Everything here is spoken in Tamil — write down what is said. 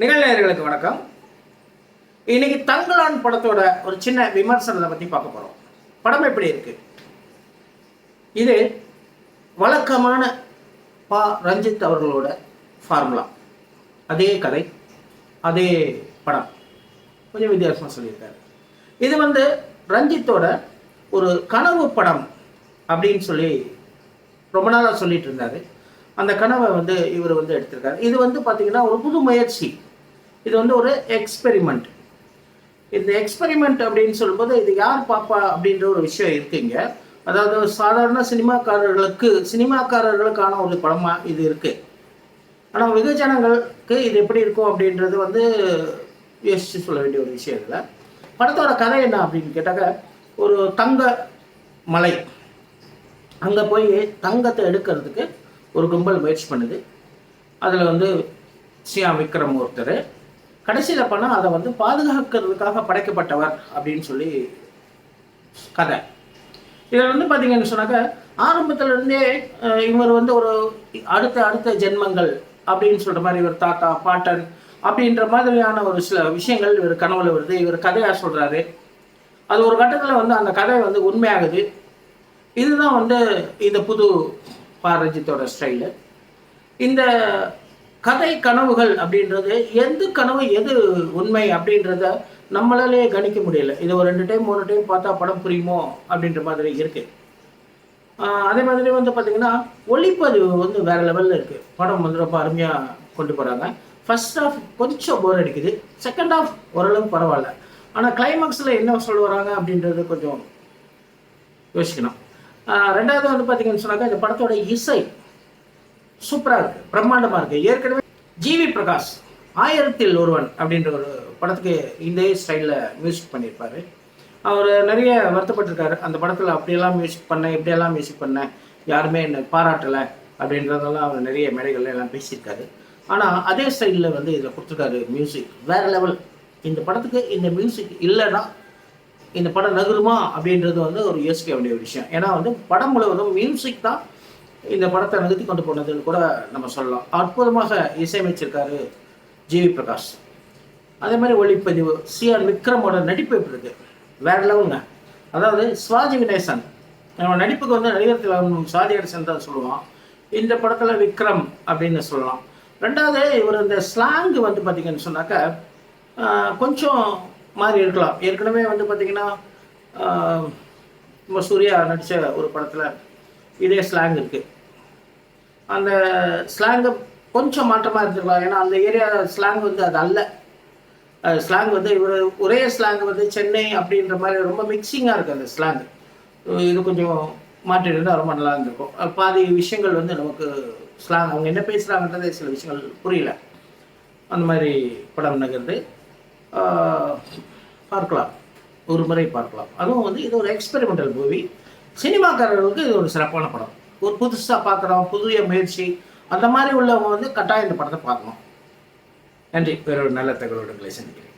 நிகழ்நேயர்களுக்கு வணக்கம். இன்னைக்கு தங்கலான் படத்தோட ஒரு சின்ன விமர்சனத்தை பற்றி பார்க்க போகிறோம் படம் எப்படி இருக்கு? இது வழக்கமான பா ரஞ்சித் அவர்களோட ஃபார்முலா அதே கதை அதே படம். கொஞ்சம் வித்தியாசமாக சொல்லியிருக்காரு. இது வந்து ரஞ்சித்தோட ஒரு கனவு படம் அப்படின்னு சொல்லி ரொம்ப நாளாக சொல்லிட்டு இருந்தார். அந்த கனவை வந்து இவர் வந்து எடுத்திருக்காரு. இது வந்து பார்த்தீங்கன்னா ஒரு புது முயற்சி. இது வந்து ஒரு எக்ஸ்பெரிமெண்ட் இந்த எக்ஸ்பெரிமெண்ட் அப்படின்னு சொல்லும்போது இது யார் பாப்பா அப்படின்ற ஒரு விஷயம் இருக்குங்க. அதாவது சாதாரண சினிமாக்காரர்களுக்கு சினிமாக்காரர்களுக்கான ஒரு படமாக இது இருக்கு. ஆனால் வெகுஜனங்களுக்கு இது எப்படி இருக்கும் அப்படின்றது வந்து யோசிச்சு சொல்ல வேண்டிய ஒரு விஷயம் இல்லை படத்தோட கதை என்ன அப்படின்னு கேட்டாக்க ஒரு தங்க மலை. அங்கே போய் தங்கத்தை எடுக்கிறதுக்கு ஒரு கும்பல் முயற்சி பண்ணுது. அதில் வந்து சியா விக்ரம் ஒருத்தர் கடைசியில் பண்ணால் அதை வந்து பாதுகாக்கிறதுக்காக படைக்கப்பட்டவர் அப்படின்னு சொல்லி கதை. இதில் வந்து பார்த்தீங்கன்னு சொன்னாக்க ஆரம்பத்துல இருந்தே இவர் வந்து ஒரு அடுத்த அடுத்த ஜென்மங்கள் அப்படின்னு சொல்கிற மாதிரி இவர் தாத்தா பாட்டன் அப்படின்ற மாதிரியான ஒரு சில விஷயங்கள் இவர் கனவுல வருது. இவர் கதையாக சொல்கிறாரு அது ஒரு கட்டத்தில் வந்து அந்த கதை வந்து உண்மையாகுது. இதுதான் வந்து இந்த புது பாரஞ்சித்தோட ஸ்டைலு. இந்த கதை கனவுகள் அப்படின்றது எந்த கனவு எது உண்மை அப்படின்றத நம்மளாலே கணிக்க முடியல. இது ஒரு ரெண்டு டைம் மூணு டைம் பார்த்தா படம் புரியுமோ அப்படின்ற மாதிரி இருக்கு. அதே மாதிரி வந்து பார்த்தீங்கன்னா ஒளிப்பதிவு வந்து வேற லெவலில் இருக்கு. படம் வந்து ரொம்ப அருமையாக கொண்டு போகிறாங்க ஃபர்ஸ்ட் ஆஃப் கொஞ்சம் போர் அடிக்குது. செகண்ட் ஆஃப் ஓரளவுக்கு பரவாயில்ல. ஆனால் கிளைமாக்ஸில் என்ன சொல்ல வராங்க அப்படின்றது கொஞ்சம் யோசிக்கணும். ரெண்டாவது வந்து பார்த்தீங்கன்னு சொன்னாக்கா இந்த படத்தோட இசை சூப்பராக இருக்குது பிரம்மாண்டமாக இருக்குது ஏற்கனவே ஜிவி பிரகாஷ் ஆயிரத்தில் ஒருவன் அப்படின்ற ஒரு படத்துக்கு இதே ஸ்டைலில் மியூசிக் பண்ணியிருப்பார். அவர் நிறைய வருத்தப்பட்டிருக்காரு. அந்த படத்தில் அப்படியெல்லாம் மியூசிக் பண்ணேன் இப்படியெல்லாம் மியூசிக் பண்ணேன் யாருமே என்னை பாராட்டலை அப்படின்றதெல்லாம் அவர் நிறைய மேடைகள்ல எல்லாம் பேசியிருக்காரு. ஆனால் அதே ஸ்டைலில் வந்து இதில் கொடுத்துருக்காரு மியூசிக். வேறு லெவல். இந்த படத்துக்கு இந்த மியூசிக் இல்லைன்னா இந்த படம் நகருமா அப்படின்றது வந்து ஒரு யோசிக்க வேண்டிய ஒரு விஷயம். ஏன்னா வந்து படம் முழுவதும் மியூசிக் தான் இந்த படத்தை நகர்த்தி கொண்டு போனதுன்னு கூட நம்ம சொல்லலாம். அற்புதமாக இசையமைச்சிருக்காரு ஜிவி பிரகாஷ். அதே மாதிரி ஒளிப்பதிவு சிஆர் விக்ரமோட நடிப்பு எப்படி இருக்கு? வேற லெவலுங்க. அதாவது சுவாஜி கணேசன் நம்ம நடிப்புக்கு வந்து நடிகர் திலகம் கணேசன் தான் சொல்லுவான். இந்த படத்தில் விக்ரம் அப்படின்னு சொல்லலாம். ரெண்டாவது இவர் இந்த ஸ்லாங் வந்து பார்த்தீங்கன்னு சொன்னாக்க கொஞ்சம் மாறி இருக்கலாம். ஏற்கனவே வந்து பார்த்தீங்கன்னா நம்ம சூர்யா நடித்த ஒரு படத்தில் இதே ஸ்லாங் இருக்குது அந்த ஸ்லாங்கு கொஞ்சம் மாற்றமாக இருந்திருக்கலாம். ஏன்னா அந்த ஏரியா ஸ்லாங் வந்து அது அல்ல. ஸ்லாங் வந்து இவர் ஒரே ஸ்லாங் வந்து சென்னை அப்படின்ற மாதிரி ரொம்ப மிக்சிங்காக இருக்குது அந்த ஸ்லாங் இது கொஞ்சம் மாற்றிருந்தால் ரொம்ப நல்லா இருந்திருக்கும். பாதி விஷயங்கள் வந்து நமக்கு ஸ்லாங் அவங்க என்ன பேசுகிறாங்கன்றதே சில விஷயங்கள் புரியல. அந்த மாதிரி படம் நகர்ந்து பார்க்கலாம். ஒரு முறை பார்க்கலாம். அதுவும் வந்து இது ஒரு எக்ஸ்பெரிமெண்டல் மூவி சினிமாக்காரர்களுக்கு இது ஒரு சிறப்பான படம். ஒரு புதுசாக பார்க்குறோம் புதிய முயற்சி அந்த மாதிரி உள்ளவங்க வந்து கட்டாயம் இந்த படத்தை பார்க்கணும். நன்றி. வேற ஒரு நல்ல தகவலோடு சந்திக்கிறேன்.